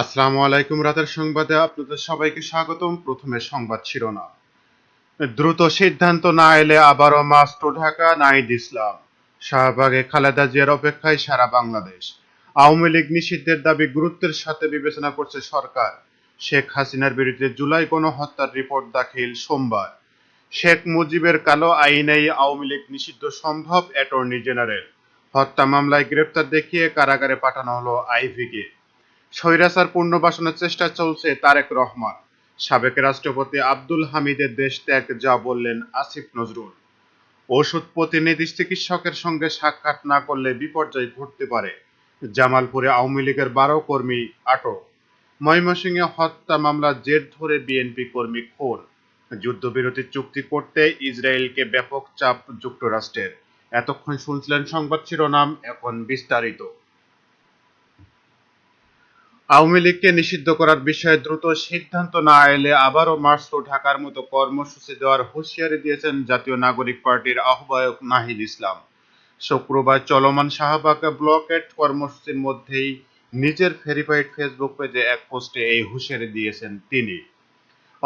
আসসালামু আলাইকুম, রাতের সংবাদে আপনাদের সবাইকে স্বাগতম। প্রথমে সংবাদ শিরোনাম। দ্রুত সিদ্ধান্ত না এলে আবারও মাস্ট ঢাকা, নাইদ ইসলাম। শাহবাগে খালেদা জিয়ার অপেক্ষায় সারা বাংলাদেশ। আওয়ামী লীগ নিষিদ্ধের দাবি গুরুত্বের সাথে বিবেচনা করছে সরকার। শেখ হাসিনার বিরুদ্ধে জুলাই গণহত্যার রিপোর্ট দাখিল সোমবার। শেখ মুজিবের কালো আইনেই আওয়ামী লীগ নিষিদ্ধ সম্ভব, অ্যাটর্নি জেনারেল। হত্যা মামলায় গ্রেপ্তার দেখিয়ে কারাগারে পাঠানো হলো আইভিকে স্বৈরাচার পুনর্বাসনের চেষ্টা চলছে তারেক রহমান। সাবেক রাষ্ট্রপতি আব্দুল হামিদের দেশ ত্যাগ, যা বললেন আসিফ নজরুল। ওষুধ প্রতিনিধি চিকিৎসকের সঙ্গে সাক্ষাৎ না করলে বিপর্যয় ঘটতে পারে। জামালপুরে আওয়ামী লীগের বারো কর্মী আটক। ময়মনসিংহে হত্যা মামলার জের ধরে বিএনপি কর্মী খুন। যুদ্ধবিরতি চুক্তি করতে ইসরায়েলকে ব্যাপক চাপ যুক্তরাষ্ট্রের। এতক্ষণ শুনছিলেন সংবাদ শিরোনাম, এখন বিস্তারিত। আওয়ামী লীগকে নিষিদ্ধ করার বিষয়ে দ্রুত সিদ্ধান্ত না এলে আবারও মার্চ ও ঢাকার মতো কর্মসূচি দেওয়ার হুঁশিয়ারি দিয়েছেন জাতীয় নাগরিক পার্টির আহ্বায়ক নাহিদ ইসলাম। শুক্রবার চলমান শাহবাগ ব্লকেট কর্মসূচির মধ্যেই নিজের ভেরিফাইড ফেসবুক পেজে এক পোস্টে এই হুঁশিয়ারি দিয়েছেন তিনি।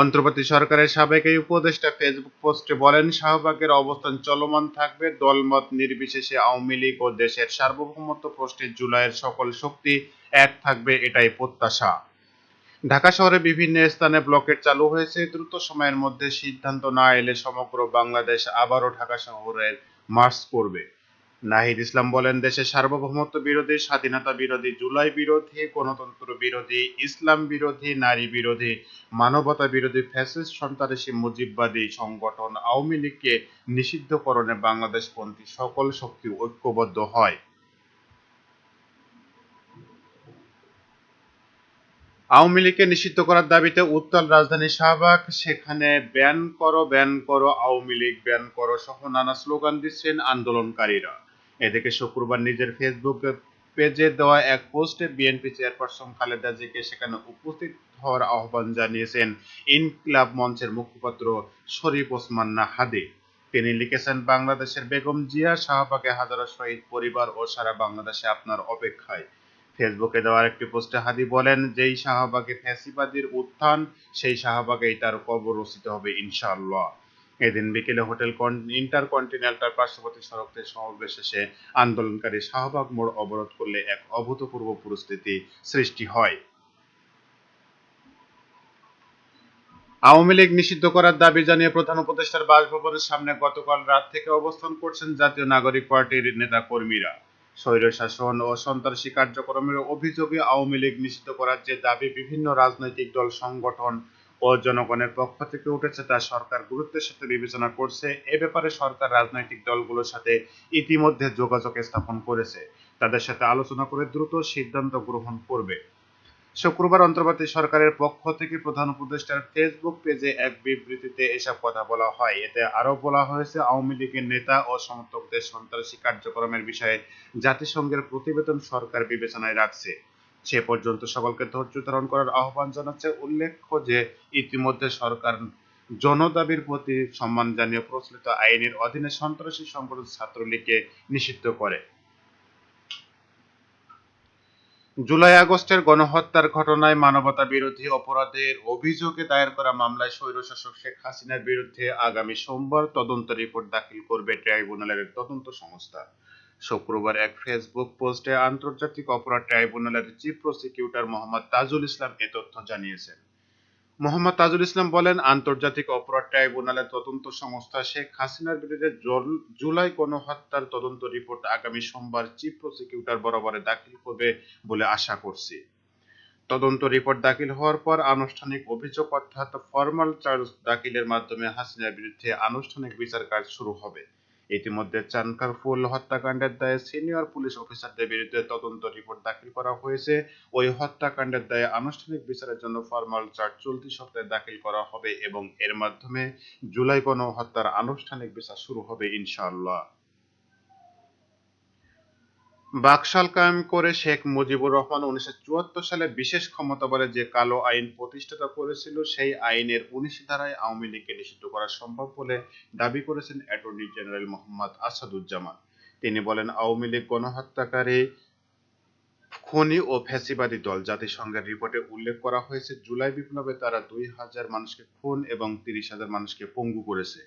অন্তর্বর্তী সরকারের সাবেক এই উপদেষ্টা ফেসবুক পোস্টে বলেন, শাহবাগের অবস্থান চলমান থাকবে। দলমত নির্বিশেষে আওয়ামী লীগ ও দেশের সার্বভৌমত্ব প্রশ্নে জুলাইয়ের সকল শক্তি এক থাকবে, এটাই প্রত্যাশা। ঢাকা শহরে বিভিন্ন স্থানে ব্লকেট চালু হয়েছে। দ্রুত সময়ের মধ্যে সিদ্ধান্ত না এলে সমগ্র বাংলাদেশ আবারও ঢাকা শহরের মার্চ করবে। নাহিদ ইসলাম বলেন দেশের সার্বভৌমত্ব বিরোধী, স্বাধীনতা বিরোধী, জুলাই বিরোধী, গণতন্ত্র বিরোধী, ইসলাম বিরোধী, নারী বিরোধী, মানবতা বিরোধী, ফ্যাসিস্ট, সন্ত্রাসী, মুজিববাদী সংগঠন আওয়ামী লীগকে নিষিদ্ধকরণে বাংলাদেশপন্থী সকল শক্তি ঐক্যবদ্ধ হয়। আওয়ামী লীগকে নিষিদ্ধ করার দাবিতে উত্তাল রাজধানী শাহবাগ, সেখানে ব্যান করো ব্যান করো, আওয়ামী লীগ ব্যান করো সহ নানা স্লোগান দিচ্ছেন আন্দোলনকারীরা। এদিকে শুক্রবার নিজের ফেসবুক পেজে দেওয়া এক পোস্টে বিএনপি চেয়ারপারসন খালেদা জিকে সেখানে উপস্থিত হওয়ার আহ্বান জানিয়েছেন ইনকিলাব মঞ্চের মুখপাত্র শরীফ ওসমান নাহাদি। তিনি লিখেছেন, বাংলাদেশের বেগম জিয়া শাহবাগে হাজারো শহীদ পরিবার ও সারা বাংলাদেশে আপনার অপেক্ষায়। ফেসবুকে দেওয়া একটি পোস্টে হাদি বলেন, যেই শাহবাগে ফ্যাসিবাদীর উত্থান, সেই শাহবাগেই তার কবর রচিত হবে ইনশাআল্লাহ। এদিন বিকেলে হোটেল ইন্টারকন্টিনেন্টাল পার্শ্ববর্তী সড়কতে সমাবেশ শেষে আন্দোলনকারী শাহবাগ মোড় অবরোধ করলে এক অভূতপূর্ব পরিস্থিতি সৃষ্টি হয়। আওয়ামী লীগ নিষিদ্ধ করার দাবি জানিয়ে প্রধান উপদেষ্টার বাসভবনের সামনে গতকাল রাত থেকে অবস্থান করছেন জাতীয় নাগরিক পার্টির নেতা কর্মীরা স্বৈরশাসন ও সন্ত্রাসী কার্যক্রমের অভিযোগে আওয়ামী লীগ নিষিদ্ধ করার যে দাবি বিভিন্ন রাজনৈতিক দল, সংগঠন ও জনগণের পক্ষ থেকে উঠেছে, তা সরকার গুরুত্বের সাথে বিবেচনা করছে। এ ব্যাপারে সরকার রাজনৈতিক দলগুলোর সাথে ইতিমধ্যে যোগাযোগ স্থাপন করেছে। তাদের সাথে আলোচনা করে দ্রুত সিদ্ধান্ত গ্রহণ করবে। শুক্রবার অন্তর্বর্তী সরকারের পক্ষ থেকে প্রধান উপদেষ্টার ফেসবুক পেজে এক বিবৃতিতে এসব কথা বলা হয়। এতে আরও বলা হয়েছে, আওয়ামী লীগের নেতা ও সমর্থকদের সন্ত্রাসী কার্যক্রমের বিষয়ে জাতিসংঘের প্রতিবেদন সরকার বিবেচনায় রাখছে। সে পর্যন্ত সকলকে ধৈর্য ধারণ করার আহ্বান জানাচ্ছে। উল্লেখ্য যে, ইতিমধ্যে সরকার জনদাবির প্রতি সম্মান জানিয়ে প্রচলিত আইনের অধীনে সন্ত্রাসী সংগঠন ছাত্রলীগকে নিষিদ্ধ করে। জুলাই আগস্টের গণহত্যার ঘটনায় মানবতা বিরোধী অপরাধের অভিযোগে দায়ের করা মামলায় স্বৈরশাসক শেখ হাসিনার বিরুদ্ধে আগামী সোমবার তদন্ত রিপোর্ট দাখিল করবে ট্রাইব্যুনালের তদন্ত সংস্থা। শুক্রবার এক ফেসবুক পোস্টে আন্তর্জাতিক অপরাধ ট্রাইব্যুনালের চিফ প্রসিকিউটর মোহাম্মদ তাজুল ইসলাম এ তথ্য জানিয়েছেন। মোহাম্মদ তাজুল ইসলাম বলেন, আন্তর্জাতিক অপরাধ ট্রাইব্যুনালের তদন্ত সংস্থা শেখ হাসিনার বিরুদ্ধে জুলাই গণহত্যার তদন্ত রিপোর্ট আগামী সোমবার চিফ প্রসিকিউটর বরাবরে দাখিল করবে বলে আশা করছি। তদন্ত রিপোর্ট দাখিল হওয়ার পর আনুষ্ঠানিক অভিযোগ অর্থাৎ ফরমাল চার্জ দাখিলের মাধ্যমে হাসিনার বিরুদ্ধে আনুষ্ঠানিক বিচার কাজ শুরু হবে। ইতিমধ্যে চানকার ফুল হত্যাকাণ্ডের দায়ে সিনিয়র পুলিশ অফিসারদের বিরুদ্ধে তদন্ত রিপোর্ট দাখিল করা হয়েছে। ওই হত্যাকাণ্ডের দায়ে আনুষ্ঠানিক বিচারের জন্য ফরমাল চার্জ চলতি সপ্তাহে দাখিল করা হবে এবং এর মাধ্যমে জুলাই গণহত্যার আনুষ্ঠানিক বিচার শুরু হবে ইনশাআল্লাহ। বাকশাল কায়েম করে শেখ মুজিবুর রহমান উনিশশো চুয়াত্তর সালে বিশেষ ক্ষমতা বলে যে কালো আইন প্রতিষ্ঠাতা করেছিল, সেই আইনের উনিশ ধারায় আওয়ামী লীগকে নিষিদ্ধ করা সম্ভব বলে দাবি করেছেন অ্যাটর্নি জেনারেল মোহাম্মদ আসাদুজ্জামান। তিনি বলেন, আওয়ামী লীগ গণহত্যাকারী খনি ও ফ্যাসিবাদী দল জাতিসংঘের রিপোর্টে উল্লেখ করা হয়েছে, জুলাই বিপ্লবে তারা দুই হাজার মানুষকে খুন এবং তিরিশ হাজার মানুষকে পঙ্গু করেছে।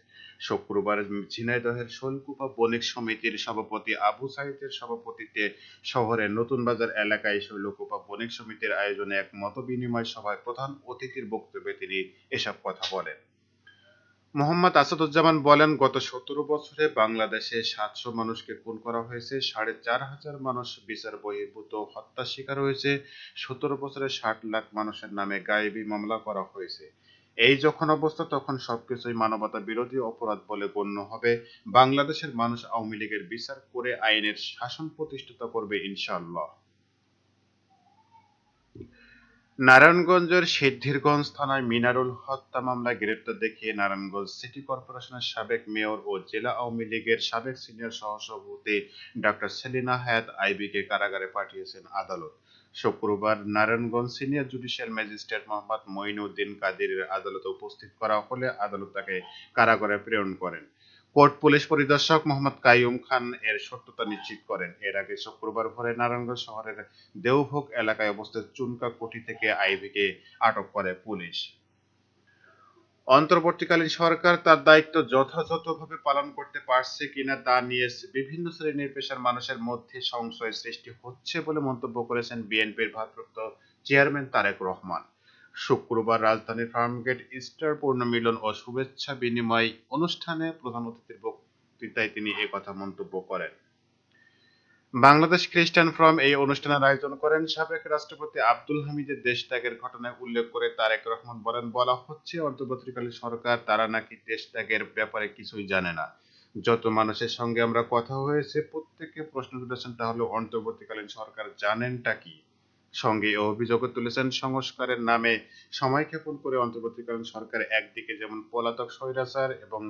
শুক্রবার ঝিনাইদহের শৈলকুপা বণিক সমিতির সভাপতি আবু সাইদের সভাপতিত্বে শহরের নতুন বাজার এলাকায় শৈলকুপা বণিক সমিতির আয়োজনে এক মতবিনিময় সভায় প্রধান অতিথির বক্তব্যে তিনি এসব কথা বলেন। মোহাম্মদ আসাদুজ্জামান বলেন, গত সতেরো বছরে বাংলাদেশে সাতশো মানুষকে খুন করা হয়েছে, সাড়ে চার হাজার মানুষ বিচার বহির্ভূত হত্যার শিকার হয়েছে, সতেরো বছরে ষাট লাখ মানুষের নামে গায়েবী মামলা করা হয়েছে। এই যখন অবস্থা, তখন সবকিছুই মানবতা বিরোধী অপরাধ বলে গণ্য হবে। বাংলাদেশের মানুষ আওয়ামী লীগের বিচার করে আইনের শাসন প্রতিষ্ঠিত করবে ইনশাআল্লাহ। নারায়ণগঞ্জের সিদ্ধিরগঞ্জ থানায় মিনারুল হত্যা মামলায় গ্রেপ্তার দেখিয়ে নারায়ণগঞ্জ সিটি কর্পোরেশনের সাবেক মেয়র ও জেলা আওয়ামী লীগের সাবেক সিনিয়র সহসভাপতি ডক্টর সেলিনা হায়াত আইবিকে কারাগারে পাঠিয়েছেন আদালত। শুক্রবার Narayanganj senior judicial magistrate Mohammad Moinuddin কাদিরের আদালতে উপস্থিত করা হলে আদালত তাকে কারাগারে প্রেরণ করেন। কোর্ট পুলিশ পরিদর্শক মোহাম্মদ কাইয়ুম খান এর সত্যতা নিশ্চিত করেন। এর আগে শুক্রবার ভোরে নারায়ণগঞ্জ শহরের দেওভোগ এলাকায় অবস্থিত চুনকা কোঠি থেকে আইভিকে আটক করে পুলিশ। অন্তর্বর্তীকালীন সরকার তার দায়িত্ব যথাযথভাবে পালন করতে পারছে কিনা তা নিয়ে বিভিন্ন শ্রেণির পেশার মানুষের মধ্যে সংশয় সৃষ্টি হচ্ছে বলে মন্তব্য করেছেন বিএনপির ভারপ্রাপ্ত চেয়ারম্যান তারেক রহমান। শুক্রবার রাজধানীর ফার্মগেট ইস্টার পূর্ণমিলন ও শুভেচ্ছা বিনিময় অনুষ্ঠানে প্রধান অতিথির বক্তৃতায় তিনি এ কথা মন্তব্য করেন। বাংলাদেশ খ্রিস্টান ফ্রম এই অনুষ্ঠানের আয়োজন করেন। সাবেক রাষ্ট্রপতি আব্দুল হামিদের দেশ ত্যাগের ঘটনায় উল্লেখ করে তারেক রহমান বলেন, বলা হচ্ছে, অন্তর্বর্তীকালীন সরকার, তারা নাকি দেশ ত্যাগের ব্যাপারে কিছুই জানে না। যত মানুষের সঙ্গে আমরা কথা হয়েছে প্রত্যেকে প্রশ্ন তুলেছেন, তাহলে অন্তর্বর্তীকালীন সরকার জানেনটা কি? সঙ্গে অভিযোগ তুলেছেন সংস্কারের নামে সময়ক্ষেপণ করে অন্তর্বর্তীকালীন সরকার একদিকে যেমন পলাতক স্বৈরাচার এবং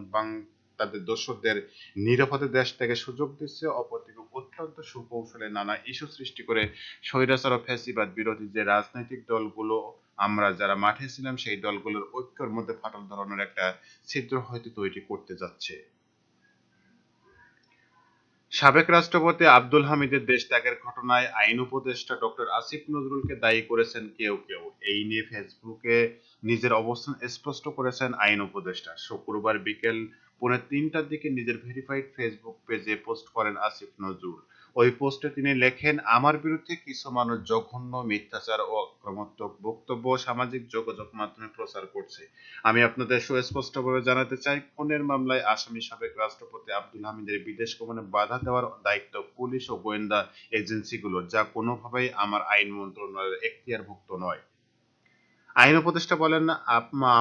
তাদের দর্শকদের নিরাপদে দেশ থেকে সুযোগ দিচ্ছে, অপরদিকে অত্যন্ত সুকৌশলে নানা ইস্যু সৃষ্টি করে স্বৈরাচার ও ফ্যাসিবাদ বিরোধী যে রাজনৈতিক দলগুলো আমরা যারা মাঠে ছিলাম, সেই দলগুলোর ঐক্যের মধ্যে ফাটল ধরানোর একটা ছিদ্র হয়তো তৈরি করতে যাচ্ছে। সাবেক রাষ্ট্রপতি আব্দুল হামিদের দেশ ত্যাগের ঘটনায় আইন উপদেষ্টা ডক্টর আসিফ নজরুলকে দায়ী করেছেন কেউ কেউ। এই নিয়ে ফেসবুকে নিজের অবস্থান স্পষ্ট করেছেন আইন উপদেষ্টা। শুক্রবার বিকেল পৌনে তিনটার দিকে নিজের ভেরিফাইড ফেসবুক পেজে পোস্ট করেন আসিফ নজরুল। ওই পোস্টে তিনি লেখেন, আমার বিরুদ্ধে কিছু মানুষ জঘন্য মিথ্যাচার ও আক্রমণাত্মক বক্তব্য সামাজিক যোগাযোগ মাধ্যমে প্রচার করছে। আমি আপনাদের সুস্পষ্টভাবে জানাতে চাই, খুনের মামলায় আসামি সাবেক রাষ্ট্রপতি আব্দুল হামিদের বিদেশ গমনে বাধা দেওয়ার দায়িত্ব পুলিশ ও গোয়েন্দা এজেন্সিগুলোর যা কোনোভাবেই আমার আইন মন্ত্রণালয়ের এখতিয়ারভুক্ত নয়। আইন উপদেষ্টা বলেন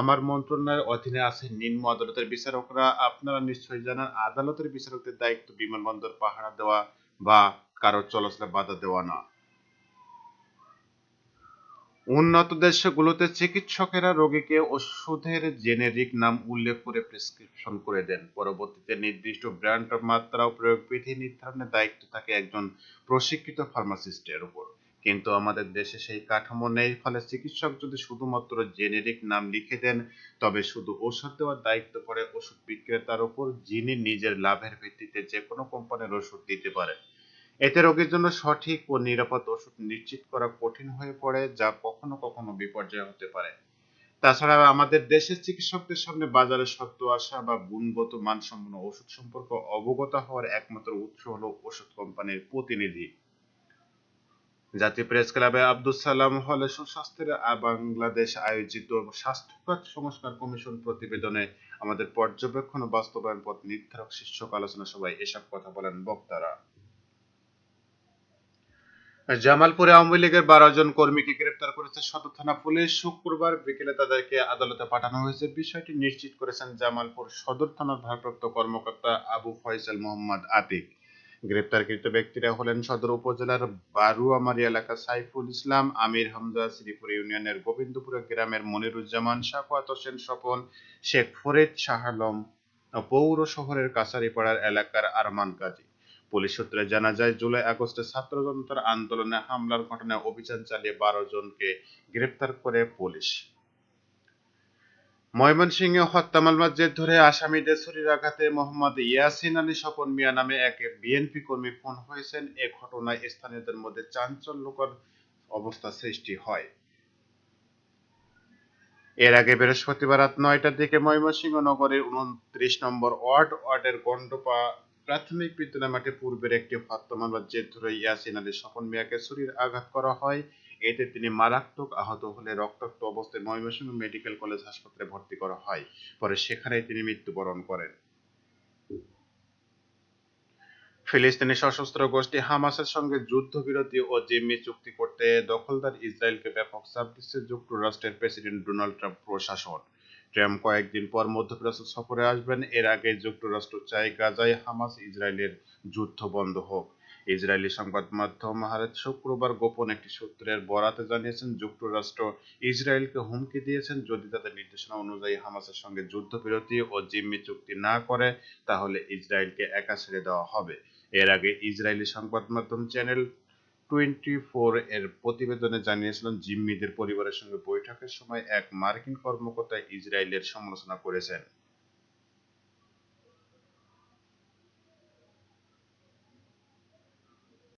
আমার মন্ত্রণালয়ের অধীনে আছে নিম্ন আদালতের বিচারকরা। আপনারা নিশ্চয়ই জানান, আদালতের বিচারকদের দায়িত্ব বিমানবন্দর পাহারা দেওয়া বা কারও চলাচলে বাধা দেওয়া না। উন্নত দেশগুলোতে চিকিৎসকেরা রোগীকে ওষুধের জেনেরিক নাম উল্লেখ করে প্রেসক্রিপশন করে দেন। পরবর্তীতে নির্দিষ্ট ব্র্যান্ড মাত্রা ও প্রয়োগ বিধি নির্ধারণের দায়িত্ব থাকে একজন প্রশিক্ষিত ফার্মাসিস্টের উপর। কিন্তু আমাদের দেশে সেই কাঠামো নেই। ফলে চিকিৎসক যদি শুধুমাত্র জেনেরিক নাম লিখে দেন, তবে শুধু ওষুধ দেওয়ার দায়িত্ব পড়ে ওষুধ বিক্রেতার উপর যিনি নিজের লাভের ভিত্তিতে যে কোনো কোম্পানির ওষুধ দিতে পারেন এতে রোগীর জন্য সঠিক ও নিরাপদ ওষুধ নিশ্চিত করা কঠিন হয়ে পড়ে, যা কখনো কখনো বিপর্যয় হতে পারে। তাছাড়া আমাদের দেশের চিকিৎসকদের সামনে বাজারে সত্য আসা বা গুণগত মানসম্পন্ন ওষুধ সম্পর্কে অবগত হওয়ার একমাত্র উৎস হলো ওষুধ কোম্পানির প্রতিনিধি। জাতীয় প্রেস ক্লাবে আব্দুল সালাম হলে সুস্বাস্থ্যের বাংলাদেশ আয়োজিত স্বাস্থ্যখাত সংস্কার কমিশন প্রতিবেদনে আমাদের পর্যবেক্ষণ বাস্তবায়ন পথ নির্ধারক শীর্ষক আলোচনা সভায় এসব কথা বলেন বক্তারা। জামালপুরে আওয়ামী লীগের বারো জন কর্মীকে গ্রেপ্তার করেছে সদর থানা পুলিশ। শুক্রবার বিকেলে তাদেরকে আদালতে পাঠানো হয়েছে। বিষয়টি নিশ্চিত করেছেন জামালপুর সদর থানার ভারপ্রাপ্ত কর্মকর্তা আবু ফয়সাল মোহাম্মদ আতিক। গ্রেপ্তারকৃত ব্যক্তিরা হলেন সদর উপজেলার বারুয়ামারি এলাকা সাইফুল ইসলাম, আমির হামজা, শ্রীপুর ইউনিয়নের গোবিন্দপুর গ্রামের মনিরুজ্জামান সাকোয়াত হোসেন স্বপন, শেখ ফরিদ শাহ আলম, পৌর শহরের কাছারিপাড়ার এলাকার আরমান কাজী। পুলিশ সূত্রে জানা যায়, জুলাই আগস্টে ছাত্র জনতার আন্দোলনে হামলার ঘটনায় অভিযান চালিয়ে বারো জনকে গ্রেপ্তার করে পুলিশ। ময়মনসিংহে হত্যা মামলার জের ধরে আসামিদের ছুরির আঘাতে মোহাম্মদ ইয়াসিন আলী স্বপন মিয়া নামে এক বিএনপি কর্মী খুন হয়েছেন। এ ঘটনায় স্থানীয়দের মধ্যে চাঞ্চল্যকর অবস্থা সৃষ্টি হয়। এর আগে বৃহস্পতিবার রাত নয়টার দিকে ময়মনসিংহ নগরের উনত্রিশ নম্বর ওয়ার্ড ওয়ার্ডের গন্ডপা প্রাথমিক বিদ্যালয় মাঠে পূর্বের একটি হত্যা মামলার জের ধরে ইয়াসিন আলী স্বপন মিয়াকে ছুরির আঘাত করা হয়। এতে তিনি মারাত্মক আহত হলে রক্তাক্ত অবস্থায় ময়মনসিংহ মেডিকেল কলেজ হাসপাতালে ভর্তি করা হয়। পরে সেখানেই তিনি মৃত্যুবরণ করেন। ফিলিস্তিনি সশস্ত্র গোষ্ঠী হামাসের সঙ্গে যুদ্ধবিরতি ও জিম্মি চুক্তি করতে দখলদার ইসরায়েলকে ব্যাপক চাপ দিচ্ছে যুক্তরাষ্ট্রের প্রেসিডেন্ট ডোনাল্ড ট্রাম্প প্রশাসন। ট্রাম্প কয়েকদিন পর মধ্যপ্রাচ্য সফরে আসবেন। এর আগে যুক্তরাষ্ট্র চায় গাজায় হামাস ইসরায়েলের যুদ্ধ বন্ধ হোক। ইসরায়েলি সংবাদ মাধ্যম হারেত শুক্রবার গোপন একটি সূত্রের বরাতে জানিয়েছেন, যুক্তরাষ্ট্র ইসরায়েলকে হুমকি দিয়েছেন। যদি তাদের নির্দেশনা অনুযায়ী হামাসের সঙ্গে যুদ্ধবিরতি ও জিম্মি চুক্তি না করে, তাহলে ইসরায়েলকে একা ছেড়ে দেওয়া হবে। এর আগে ইসরায়েলি সংবাদ মাধ্যম চ্যানেল টোয়েন্টি ফোর এর প্রতিবেদনে জানিয়েছিলেন, জিম্মিদের পরিবারের সঙ্গে বৈঠকের সময় এক মার্কিন কর্মকর্তা ইসরায়েলের সমালোচনা করেছেন।